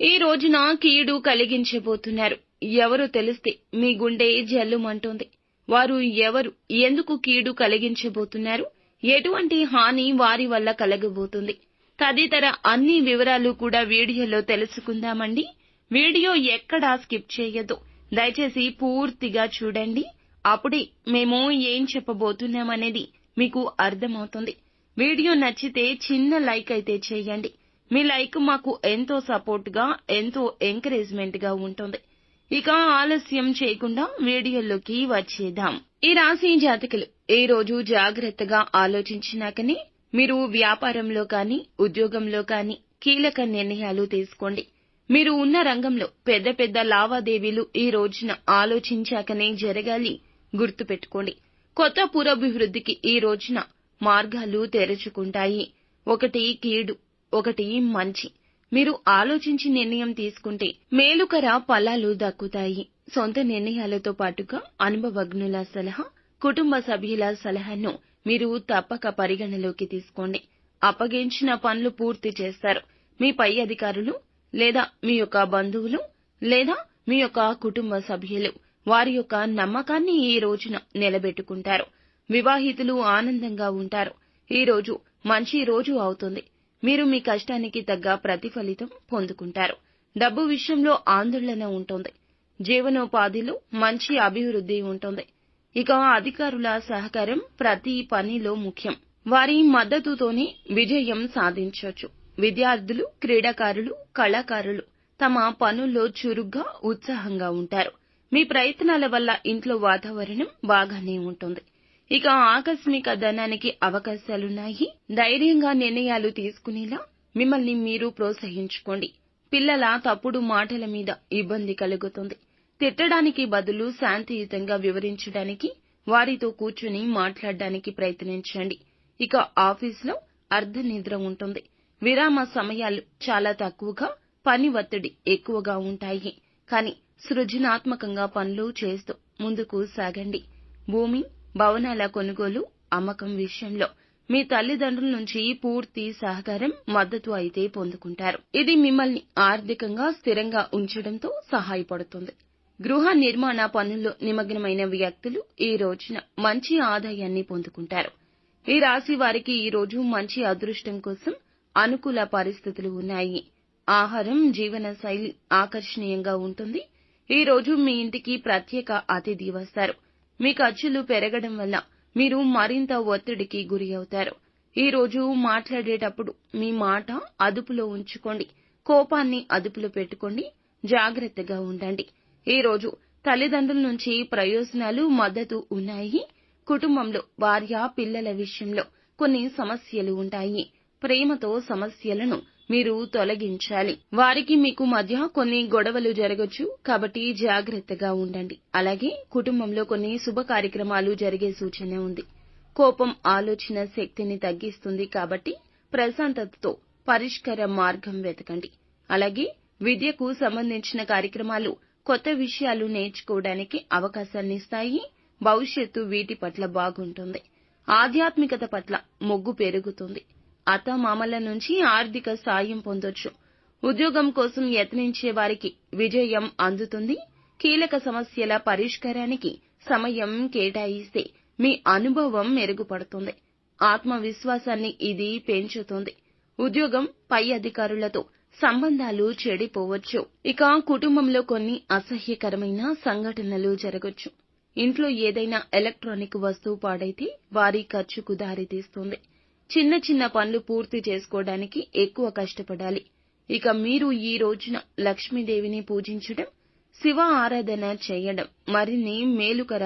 ఈ రోజున కీడు కలిగించబోతున్నారు. ఎవరు తెలిస్తే మీ గుండె జల్లుమంటోంది వారు ఎవరు ఎందుకు కీడు కలిగించబోతున్నారు? ఎటువంటి హాని వారి వల్ల కలగబోతుంది. తదితర అన్ని వివరాలు కూడా వీడియోలో తెలుసుకుందామండి. వీడియో ఎక్కడా స్కిప్ చేయొద్దు. దయచేసి పూర్తిగా చూడండి. అప్పుడే మేము ఏం చెప్పబోతున్నామనేది మీకు అర్థమవుతుంది. వీడియో నచ్చితే చిన్న లైక్ అయితే చేయండి. మీ లైక్ మాకు ఎంతో సపోర్ట్గా ఎంతో ఎంకరేజ్మెంట్గా ఉంటుంది. ఇక ఆలస్యం చేయకుండా వీడియోలోకి వచ్చేద్దాం. ఈ రాశి జాతకులు ఈ రోజు జాగ్రత్తగా ఆలోచించినాకనే మీరు వ్యాపారంలో కానీ ఉద్యోగంలో కానీ కీలక నిర్ణయాలు తీసుకోండి. మీరు ఉన్న రంగంలో పెద్ద పెద్ద లావాదేవీలు ఈ రోజున ఆలోచించాకనే జరగాలి గుర్తుపెట్టుకోండి. కొత్త పురోభివృద్ధికి ఈ రోజున మార్గాలు తెరుచుకుంటాయి. ఒకటి కీడు ఒకటి మంచి. మీరు ఆలోచించి నిర్ణయం తీసుకుంటే మేలుకర ఫలాలు దక్కుతాయి. సొంత నిర్ణయాలతో పాటుగా అనుభవజ్ఞుల సలహా కుటుంబ సభ్యుల సలహాను మీరు తప్పక పరిగణలోకి తీసుకోండి. అప్పగించిన పనులు పూర్తి చేస్తారు. మీ పై అధికారులు లేదా మీ యొక్క బంధువులు లేదా మీ యొక్క కుటుంబ సభ్యులు వారి యొక్క నమ్మకాన్ని ఈ రోజున నిలబెట్టుకుంటారు. వివాహితులు ఆనందంగా ఉంటారు. ఈ రోజు మంచి రోజు అవుతుంది. మీరు మీ కష్టానికి తగ్గ ప్రతిఫలితం పొందుకుంటారు. డబ్బు విషయంలో ఆందోళన ఉంటుంది. జీవనోపాధిలో మంచి అభివృద్ధి ఉంటుంది. ఇక అధికారుల సహకారం ప్రతి పనిలో ముఖ్యం. వారి మద్దతుతోనే విజయం సాధించవచ్చు. విద్యార్థులు క్రీడాకారులు కళాకారులు తమ పనుల్లో చురుగ్గా ఉత్సాహంగా ఉంటారు. మీ ప్రయత్నాల వల్ల ఇంట్లో వాతావరణం బాగానే ఉంటుంది. ఇక ఆకస్మిక ధనానికి అవకాశాలున్నాయి. ధైర్యంగా నిర్ణయాలు తీసుకునేలా మిమ్మల్ని మీరు ప్రోత్సహించుకోండి. పిల్లల తప్పుడు మాటల మీద ఇబ్బంది కలుగుతుంది. తిట్టడానికి బదులు శాంతియుతంగా వివరించడానికి వారితో కూర్చుని మాట్లాడడానికి ప్రయత్నించండి. ఇక ఆఫీసులో అర్ధ నిద్ర ఉంటుంది. విరామ సమయాలు చాలా తక్కువగా పని ఒత్తిడి ఎక్కువగా ఉంటాయి. కానీ సృజనాత్మకంగా పనులు చేస్తూ ముందుకు సాగండి. భూమి భవనాల కొనుగోలు అమ్మకం విషయంలో మీ తల్లిదండ్రుల నుంచి పూర్తి సహకారం మద్దతు అయితే పొందుకుంటారు. ఇది మిమ్మల్ని ఆర్థికంగా స్థిరంగా ఉంచడంతో సహాయపడుతుంది. గృహ నిర్మాణ పనుల్లో నిమగ్నమైన వ్యక్తులు ఈ రోజున మంచి ఆదాయాన్ని పొందుకుంటారు. ఈ రాశి వారికి ఈ రోజు మంచి అదృష్టం కోసం అనుకూల పరిస్థితులు ఉన్నాయి. ఆహారం జీవన శైలి ఆకర్షణీయంగా ఉంటుంది. ఈ రోజు మీ ఇంటికి ప్రత్యేక అతిథి వస్తారు. మీ ఖర్చులు పెరగడం వల్ల మీరు మరింత ఒత్తిడికి గురి అవుతారు. ఈ రోజు మాట్లాడేటప్పుడు మీ మాట అదుపులో ఉంచుకోండి. కోపాన్ని అదుపులో పెట్టుకోండి. జాగ్రత్తగా ఉండండి. ఈ రోజు తల్లిదండ్రుల నుంచి ప్రయోజనాలు మద్దతు ఉన్నాయి. కుటుంబంలో భార్య పిల్లల విషయంలో కొన్ని సమస్యలు ఉంటాయి. ప్రేమతో సమస్యలను మీరు తొలగించాలి. వారికి మీకు మధ్య కొన్ని గొడవలు జరగచ్చు కాబట్టి జాగ్రత్తగా ఉండండి. అలాగే కుటుంబంలో కొన్ని శుభ కార్యక్రమాలు జరిగే సూచన ఉంది. కోపం ఆలోచన శక్తిని తగ్గిస్తుంది కాబట్టి ప్రశాంతతతో పరిష్కార మార్గం వెతకండి. అలాగే విద్యకు సంబంధించిన కార్యక్రమాలు కొత్త విషయాలు నేర్చుకోవడానికి అవకాశాన్నిస్తాయి భవిష్యత్తు వీటి పట్ల బాగుంటుంది. ఆధ్యాత్మికత పట్ల మొగ్గు పెరుగుతుంది. అత్తమామల నుంచి ఆర్థిక సాయం పొందొచ్చు. ఉద్యోగం కోసం యత్నించే వారికి విజయం అందుతుంది. కీలక సమస్యల పరిష్కారానికి సమయం కేటాయిస్తే మీ అనుభవం మెరుగుపడుతుంది. ఆత్మవిశ్వాసాన్ని ఇది పెంచుతుంది. ఉద్యోగం పై అధికారులతో సంబంధాలు చెడిపోవచ్చు. ఇక కుటుంబంలో కొన్ని అసహ్యకరమైన సంఘటనలు జరగొచ్చు. ఇంట్లో ఏదైనా ఎలక్ట్రానిక్ వస్తువు పాడైతే భారీ ఖర్చుకు దారితీస్తుంది. చిన్న చిన్న పనులు పూర్తి చేసుకోవడానికి ఎక్కువ కష్టపడాలి. ఇక మీరు ఈ రోజున లక్ష్మీదేవిని పూజించడం శివ ఆరాధన చేయడం మరిన్ని మేలుకర